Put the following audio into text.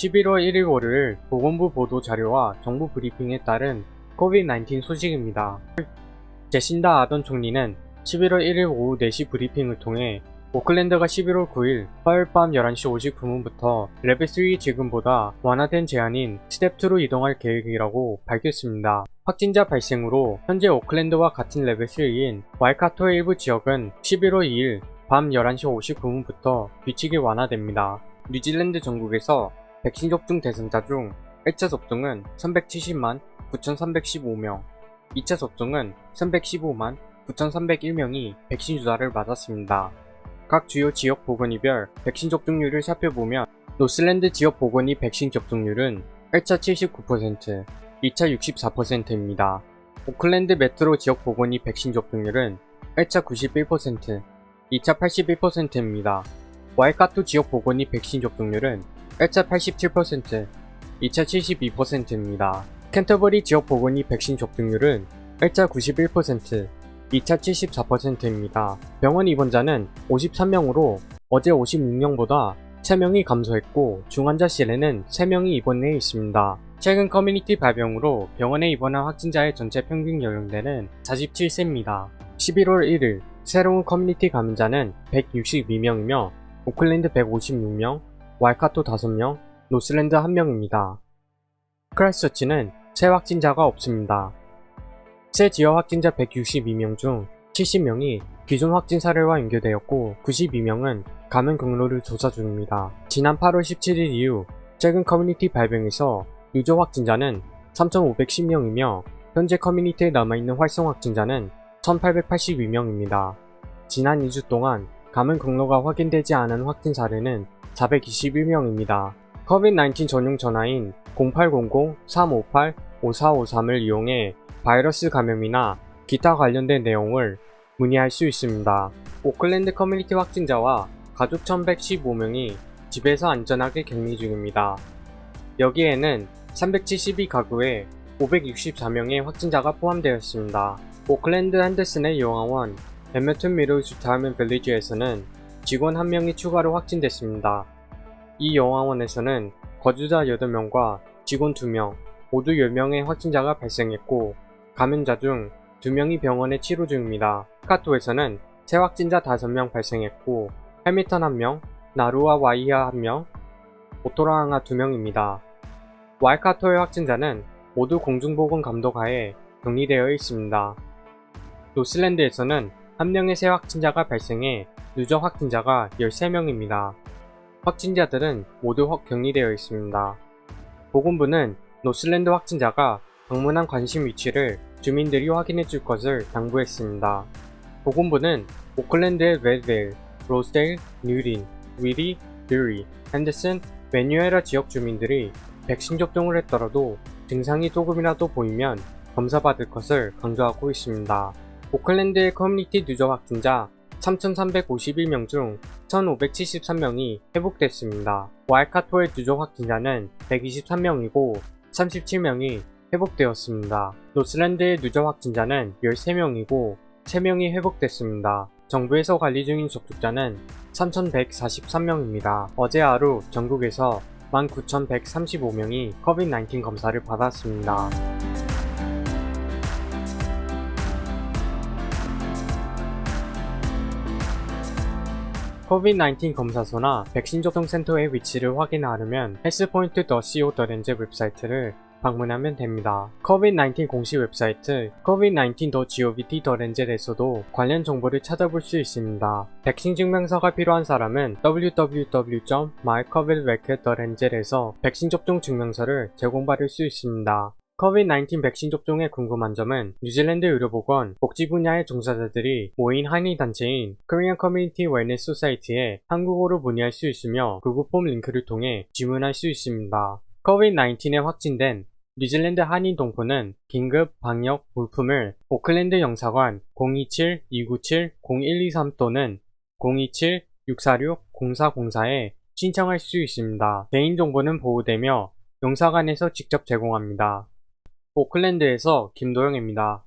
11월 1일 월요일 보건부 보도 자료와 정부 브리핑에 따른 COVID-19 소식입니다. 제신다 아던 총리는 11월 1일 오후 4시 브리핑을 통해 오클랜드가 11월 9일 화요일 밤 11시 59분부터 레벨 3 지금보다 완화된 제한인 스텝 2로 이동할 계획이라고 밝혔습니다. 확진자 발생으로 현재 오클랜드와 같은 레벨 3인 와이카토의 일부 지역은 11월 2일 밤 11시 59분부터 규칙이 완화됩니다. 뉴질랜드 전국에서 백신 접종 대상자 중 1차 접종은 370만 9,315명, 2차 접종은 315만 9,301명이 백신 주사를 맞았습니다. 각 주요 지역 보건의별 백신 접종률을 살펴보면 노슬랜드 지역 보건의 백신 접종률은 1차 79%, 2차 64%입니다. 오클랜드 메트로 지역 보건의 백신 접종률은 1차 91%, 2차 81%입니다. 와이카토 지역 보건의 백신 접종률은 1차 87%, 2차 72%입니다. 캔터버리 지역 보건의 백신 접종률은 1차 91%, 2차 74%입니다. 병원 입원자는 53명으로 어제 56명보다 3명이 감소했고 중환자실에는 3명이 입원해 있습니다. 최근 커뮤니티 발병으로 병원에 입원한 확진자의 전체 평균 연령대는 47세입니다. 11월 1일 새로운 커뮤니티 감염자는 162명이며 오클랜드 156명, 와이카토 5명, 노슬랜드 1명입니다. 크라이스처치는 새 확진자가 없습니다. 새 지역 확진자 162명 중 70명이 기존 확진 사례와 연결되었고 92명은 감염 경로를 조사 중입니다. 지난 8월 17일 이후 최근 커뮤니티 발병에서 누적 확진자는 3,510명이며 현재 커뮤니티에 남아있는 활성 확진자는 1,882명입니다. 지난 2주 동안 감염 경로가 확인되지 않은 확진 사례는 421명입니다. COVID-19 전용 전화인 0800-358-5453을 이용해 바이러스 감염이나 기타 관련된 내용을 문의할 수 있습니다. 오클랜드 커뮤니티 확진자와 가족 1115명이 집에서 안전하게 격리 중입니다. 여기에는 372가구에 564명의 확진자가 포함되어 있습니다. 오클랜드 핸더슨의 용화원 에메튼 미로스 다이먼 빌리지에서는 직원 1명이 추가로 확진됐습니다. 이 영화원에서는 거주자 8명과 직원 2명, 모두 10명의 확진자가 발생했고 감염자 중 2명이 병원에 치료 중입니다. 카토에서는 새 확진자 5명 발생했고 해밀턴 1명, 나루와 와이아 1명, 오토라항아 2명입니다. 와이카토의 확진자는 모두 공중보건 감독하에 격리되어 있습니다. 노슬랜드에서는 한 명의 새 확진자가 발생해 누적 확진자가 13명입니다. 확진자들은 모두 확 격리되어 있습니다. 보건부는 노슬랜드 확진자가 방문한 관심 위치를 주민들이 확인해 줄 것을 당부했습니다. 보건부는 오클랜드의 레드데일, 로스데일, 뉴린, 위리, 뷰리, 핸더슨, 매뉴에라 지역 주민들이 백신 접종을 했더라도 증상이 조금이라도 보이면 검사받을 것을 강조하고 있습니다. 오클랜드의 커뮤니티 누적 확진자 3,351명 중 1,573명이 회복됐습니다. 와이카토의 누적 확진자는 123명이고 37명이 회복되었습니다. 노슬랜드의 누적 확진자는 13명이고 3명이 회복됐습니다. 정부에서 관리 중인 접촉자는 3,143명입니다. 어제 하루 전국에서 19,135명이 COVID-19 검사를 받았습니다. COVID-19 검사소나 백신 접종 센터의 위치를 확인하려면 헬스포인트.co.nz 웹사이트를 방문하면 됩니다. COVID-19 공식 웹사이트 covid19.govt.nz에서도 관련 정보를 찾아볼 수 있습니다. 백신 증명서가 필요한 사람은 www.mycovidrecord.nz에서 백신 접종 증명서를 제공받을 수 있습니다. COVID-19 백신 접종에 궁금한 점은 뉴질랜드 의료보건 복지 분야의 종사자들이 모인 한의 단체인 Korean Community Wellness Society에 한국어로 문의할 수 있으며 구글 폼 링크를 통해 질문할 수 있습니다. COVID-19에 확진된 뉴질랜드 한인 동포는 긴급 방역 물품을 오클랜드 영사관 027-297-0123 또는 027-646-0404에 신청할 수 있습니다. 개인정보는 보호되며 영사관에서 직접 제공합니다. 오클랜드에서 김도영입니다.